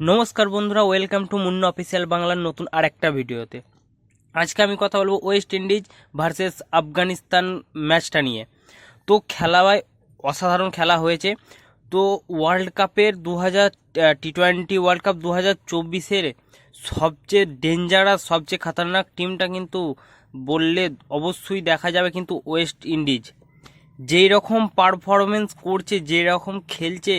নমস্কার বন্ধুরা welcome to Munna official বাংলার নতুন আর একটা ভিডিওতে। আজকে আমি কথা বলব ওয়েস্ট ইন্ডিজ ভার্সেস আফগানিস্তান ম্যাচটা নিয়ে। তো খেলায় অসাধারণ খেলা হয়েছে। তো ওয়ার্ল্ড কাপের দু হাজার টি টোয়েন্টি ওয়ার্ল্ড কাপ দু হাজার চব্বিশের সবচেয়ে ডেঞ্জারাস সবচেয়ে খাতারনাক টিমটা কিন্তু বললে অবশ্যই দেখা যাবে কিন্তু ওয়েস্ট ইন্ডিজ যেই রকম পারফরমেন্স করছে যে রকম খেলছে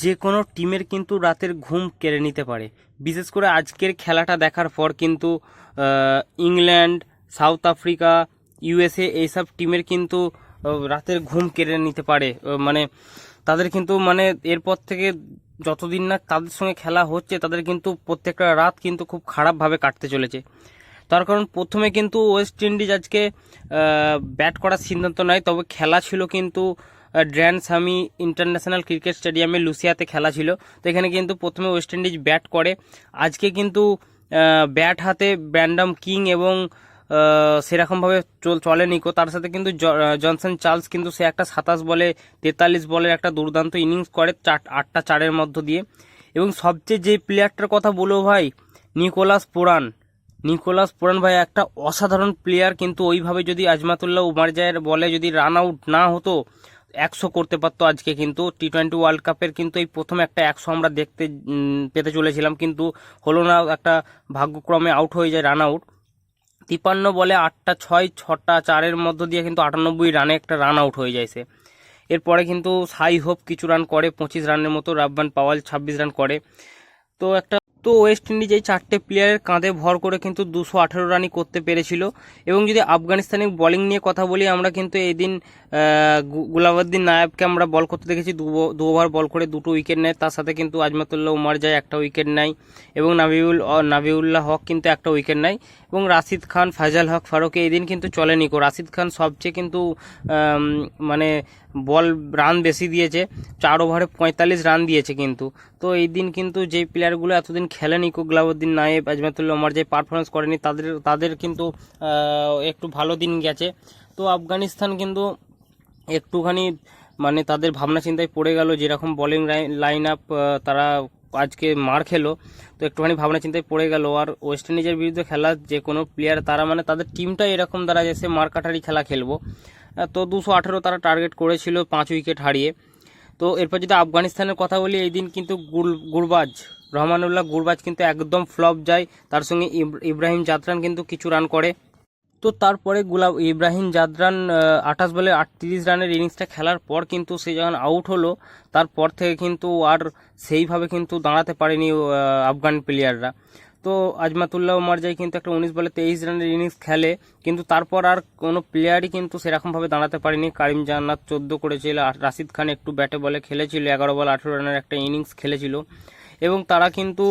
যে কোনো টিমের কিন্তু রাতের ঘুম কেড়ে নিতে পারে। বিশেষ করে আজকের খেলাটা দেখার পর কিন্তু ইংল্যান্ড, সাউথ আফ্রিকা, ইউএসএ এইসব টিমের কিন্তু রাতের ঘুম কেড়ে নিতে পারে। মানে তাদের কিন্তু মানে এরপর থেকে যতদিন না তাদের সঙ্গে খেলা হচ্ছে, তাদের কিন্তু প্রত্যেকটা রাত কিন্তু খুব খারাপভাবে কাটতে চলেছে। তার কারণ প্রথমে কিন্তু ওয়েস্ট ইন্ডিজ আজকে ব্যাট করার সিদ্ধান্ত নেয়, তবে খেলা ছিল কিন্তু গ্র্যান্ড সামি ইন্টারন্যাশনাল ক্রিকেট স্টেডিয়ামে লুসিয়াতে খেলা ছিল। তো এখানে কিন্তু প্রথমে ওয়েস্ট ইন্ডিজ ব্যাট করে। আজকে কিন্তু ব্যাট হাতে ব্যান্ডাম কিং এবং সেরকমভাবে চল চলেনি কো তার সাথে কিন্তু জনসন চার্লস কিন্তু সে একটা সাতাশ বলে, তেতাল্লিশ বলের একটা দুর্দান্ত ইনিংস করে চার, আটটা চারের মধ্য দিয়ে। এবং সবচেয়ে যে প্লেয়ারটার কথা বলব ভাই, নিকোলাস পুরান। নিকোলাস পুরান ভাই একটা অসাধারণ প্লেয়ার, কিন্তু ওইভাবে যদি আজমাতুল্লাহ উমারজায়ের বলে যদি রান আউট না হতো একশো করতে পারতো আজকে কিন্তু টি টোয়েন্টি ওয়ার্ল্ড কাপের কিন্তু এই প্রথম একটা একশো আমরা দেখতে পেতে চলেছিলাম। কিন্তু হলো না, একটা ভাগ্যক্রমে আউট হয়ে যায় রান আউট তিপান্ন বলে আটটা ছয়, ছটা চারের মধ্য দিয়ে কিন্তু আটানব্বই রানে একটা রান আউট হয়ে যায় সে। এরপরে কিন্তু সাই হোপ কিছু রান করে, পঁচিশ রানের মতো রাব্বান পাওয়াল ছাব্বিশ রান করে। তো একটা তো ওয়েস্ট ইন্ডিজ এই চারটে প্লেয়ারের কাঁধে ভর করে কিন্তু দুশো আঠেরো রানই করতে পেরেছিল। এবং যদি আফগানিস্তানের বোলিং নিয়ে কথা বলি, আমরা কিন্তু এই দিন গুলাবদ্দিন নায়াবকে আমরা বল করতে দেখেছি। দু ওভার বল করে দুটো উইকেট নেয়। তার সাথে কিন্তু আজমাতুল্লাহ উমার যায়, একটা উইকেট নেয়। এবং নাবিউল নাবিউল্লাহ হক কিন্তু একটা উইকেট নেয়। এবং রাশিদ খান ফাজাল হক ফারুক এই দিন কিন্তু চলেনি কো রাশিদ খান সবচেয়ে কিন্তু মানে বল রান বেশি দিয়েছে। চার ওভারে পঁয়তাল্লিশ রান দিয়েছে কিন্তু। তো এই দিন কিন্তু যে প্লেয়ারগুলো এতদিন খেলেনি কো গ্লাবুদ্দিন নায়েব, আজমাতুল্লাহ ওমার যে পারফরমেন্স করেনি, তাদের তাদের কিন্তু একটু ভালো দিন গেছে। তো আফগানিস্তান কিন্তু একটুখানি মানে তাদের ভাবনা চিন্তায় পড়ে গেল, যেরকম বোলিং লাইন আপ তারা আজকে মার খেলো। তো একটুখানি ভাবনা চিন্তায় পড়ে গেল। আর ওয়েস্ট ইন্ডিজের বিরুদ্ধে খেলা যে কোনো প্লেয়ার তারা মানে তাদের টিমটাই এরকম দ্বারা যে সে মারকাটারি খেলা খেলব। তো দুশো আঠেরো তারা টার্গেট করেছিল, পাঁচ উইকেট হারিয়ে। তো এরপর যদি আফগানিস্তানের কথা বলি, এই দিন কিন্তু গুল গুরবাজ রহমানুল্লাহ গুরবাজ কিন্তু একদম ফ্লপ যায়। তার সঙ্গে ইব্রাহিম জাতরান কিন্তু কিছু রান করে। তো তারপরে গুলাব ইব্রাহিম জাদরান আঠাশ বলে আটত্রিশ রানের ইনিংসটা খেলার পর কিন্তু সে যখন আউট হলো, তারপর থেকে কিন্তু আর সেইভাবে কিন্তু দাঁড়াতে পারেনি আফগান প্লেয়াররা তো আজমাতুল্লাহ মার্জাই কিন্তু একটা উনিশ বলে তেইশ রানের ইনিংস খেলে, কিন্তু তারপর আর কোনো প্লেয়ারই কিন্তু সেরকমভাবে দাঁড়াতে পারেনি। কারিম জান্নাত চোদ্দ করেছিল রাশিদ খান একটু ব্যাটে বলে খেলেছিল, এগারো বল আঠেরো রানের একটা ইনিংস খেলেছিল। এবং তারা কিন্তু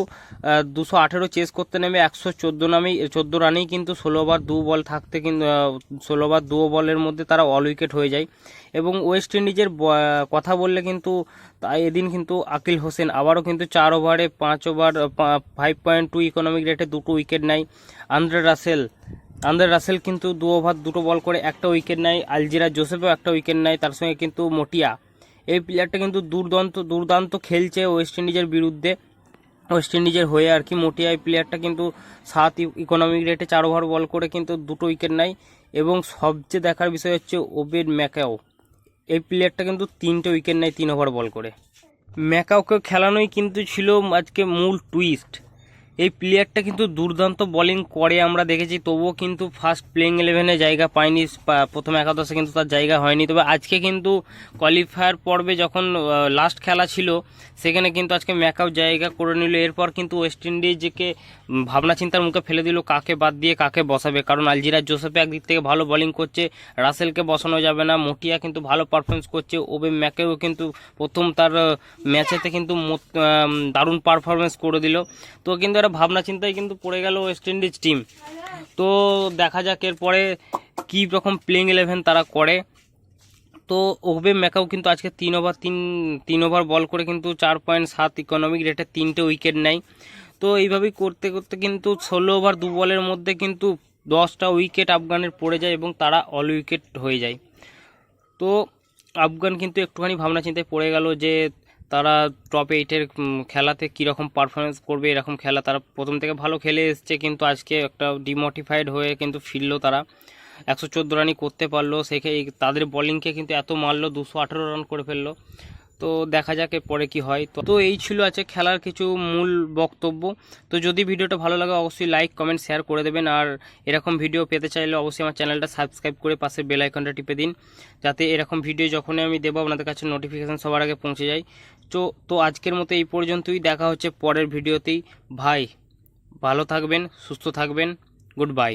দুশো আঠেরো চেস করতে নেমে একশো চোদ্দ নামেই, চোদ্দ রানেই কিন্তু ষোলো ওভার দু বল থাকতে কিন্তু ষোলো ওভার দু বলের মধ্যে তারা অল উইকেট হয়ে যায়। এবং ওয়েস্ট ইন্ডিজের কথা বললে কিন্তু, তাই এদিন কিন্তু আকিল হোসেন আবারও কিন্তু চার ওভারে পাঁচ over five point two economic রেটে দুটো উইকেট নেয়। আন্দ্রে রাসেল আন্দ্রে রাসেল কিন্তু দু ওভার দুটো বল করে একটা উইকেট নেয়। আলজিরা জোসেফও একটা উইকেট নেয়, তার সঙ্গে কিন্তু মটিয়া। এই প্লেয়ারটা কিন্তু দুর্দান্ত দুর্দান্ত খেলছে ওয়েস্ট ইন্ডিজের বিরুদ্ধে। ওয়েস্ট ইন্ডিজের হয়ে আর কি মোটিয়া এই প্লেয়ারটা কিন্তু সাত ইকোনমিক রেটে চার ওভার বল করে কিন্তু দুটো উইকেট নেয়। এবং সবচেয়ে দেখার বিষয় হচ্ছে ওবেড ম্যাকাও এই প্লেয়ারটা কিন্তু তিনটে উইকেট নেয়, তিন ওভার বল করে। ম্যাকাওকে খেলানোই কিন্তু ছিল আজকে মূল টুইস্ট এই প্লেয়ারটা কিন্তু দুর্দান্ত বোলিং করে, আমরা দেখেছি। তবুও কিন্তু ফার্স্ট প্লেইং ইলেভেনে জায়গা পায়নি প্রথম একাদশে কিন্তু তার জায়গা হয়নি। তবে আজকে কিন্তু কোয়ালিফায়ার পর্বে যখন লাস্ট খেলা ছিল, সেখানে কিন্তু আজকে ম্যাকাও জায়গা করে নিল। এরপর কিন্তু ওয়েস্ট ইন্ডিজকে ভাবনা চিন্তার মুখে ফেলে দিল কাকে বাদ দিয়ে, কাকে বসাবে। কারণ আলজিরা জোসেফে একদিক থেকে ভালো বোলিং করছে, রাসেলকে বসানো যাবে না, মোটিয়া কিন্তু ভালো পারফরমেন্স করছে ওবে ম্যাকেও কিন্তু প্রথম তার ম্যাচেতে কিন্তু দারুণ পারফরমেন্স করে দিল। তো কিন্তু একটা ভাবনা চিন্তায় কিন্তু পড়ে গেল ওয়েস্ট ইন্ডিজ টিম তো দেখা যাক এরপরে কী রকম প্লেইং ইলেভেন তারা করে। তো ওবে ম্যাকাও কিন্তু আজকে তিন ওভার তিন তিন ওভার বল করে কিন্তু চার পয়েন্ট সাত ইকোনমিক রেটে তিনটে উইকেট নেয়। তো এইভাবেই করতে করতে কিন্তু ষোলো ওভার দু বলের মধ্যে কিন্তু দশটা উইকেট আফগানের পড়ে যায় এবং তারা অল উইকেট হয়ে যায়। তো আফগান কিন্তু একটুখানি ভাবনা চিন্তায় পড়ে গেল যে তারা টপ এইটের খেলাতে কীরকম পারফরমেন্স করবে, এরকম খেলা তারা প্রথম থেকে ভালো খেলে এসছে, কিন্তু আজকে একটা ডিমোটিফাইড হয়ে কিন্তু ফিরলো তারা। একশো চোদ্দ রানই করতে পারল সেখে তাদের বলিংকে কিন্তু এত মারলো, দুশো আঠেরো রান করে ফেলল। তো দেখা যাক পরে কি হয়। তো তো এই ছিল আছে খেলার কিছু মূল বক্তব্য। তো যদি ভিডিওটা ভালো লাগে, অবশ্যই লাইক কমেন্ট শেয়ার করে দেবেন। আর এরকম ভিডিও পেতে চাইলে অবশ্যই আমার চ্যানেলটা সাবস্ক্রাইব করে পাশে বেল আইকনটা টিপে দিন। যাতে এরকম ভিডিও যখনই আমি দেবো, আপনাদের কাছে নোটিফিকেশান সবার আগে পৌঁছে যায়। তো তো আজকের মতো এই পর্যন্তই। দেখা হচ্ছে পরের ভিডিওতেই ভাই, ভালো থাকবেন, সুস্থ থাকবেন। Good bye